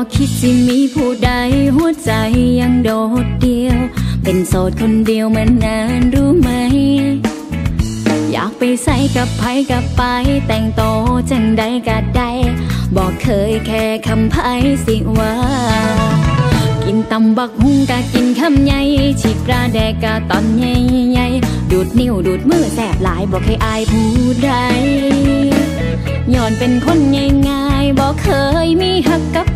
บอกคิดสิมีผู้ใดหัวใจยังโดดเดียว เป็นโสดคนเดียวมานานรู้ไหม อยากไปใส่กับไผกับไป แต่งโตจังใดก็ได้บอกเคยแค่คำไผสิว่า กินตำบักหุงกะกินคำใหญ่ฉีกปลาแดกกะตอนใหญ่ๆดูดนิ้วดูดมือแสบหลายบอกให้อายผู้ใดย้อนเป็นคนง่ายๆบอกเคยมีหักกับ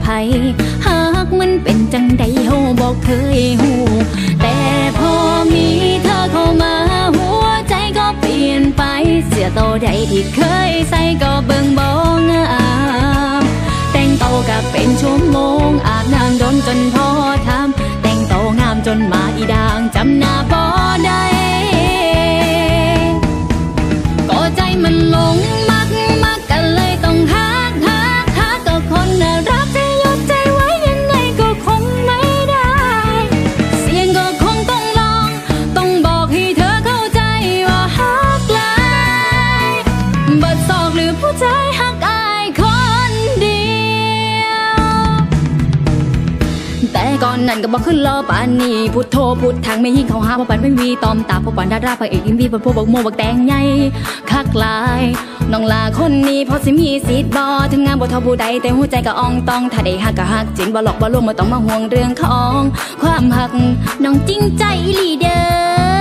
หากมันเป็นจังใดเฮาบอกเคยหูแต่พอมีเธอเข้ามาหัวใจก็เปลี่ยนไป เสียโตใดที่เคยใส่ก็เบิ่งบ่งามแต่งโตวก็เป็นชั่วโมง อาบน้ำโดนจนพอทำแต่งโตงามจนมาอีดางจำหน้าบ่ได้ นั่นก็บอกขึ้นรอปานนี้พุทโธพุททางไม่ยิ่งเขาหาพอปันไม่มีตอมตาพอปันดาราพระเอกอินวีพอพวกบอกโมบอกแตงใหญ่คักลายน้องลาคนนี้พอสิมีสิทธิ์บอถึงงานบ่ทอผู้ใดแต่หัวใจก็อ่องต้องถ้าได้ฮักก็ฮักจริงบ่หลอกบ่ลวงบ่ต้องมาห่วงเรื่องของ ความหักน้องจริงใจอีหลีเด้อ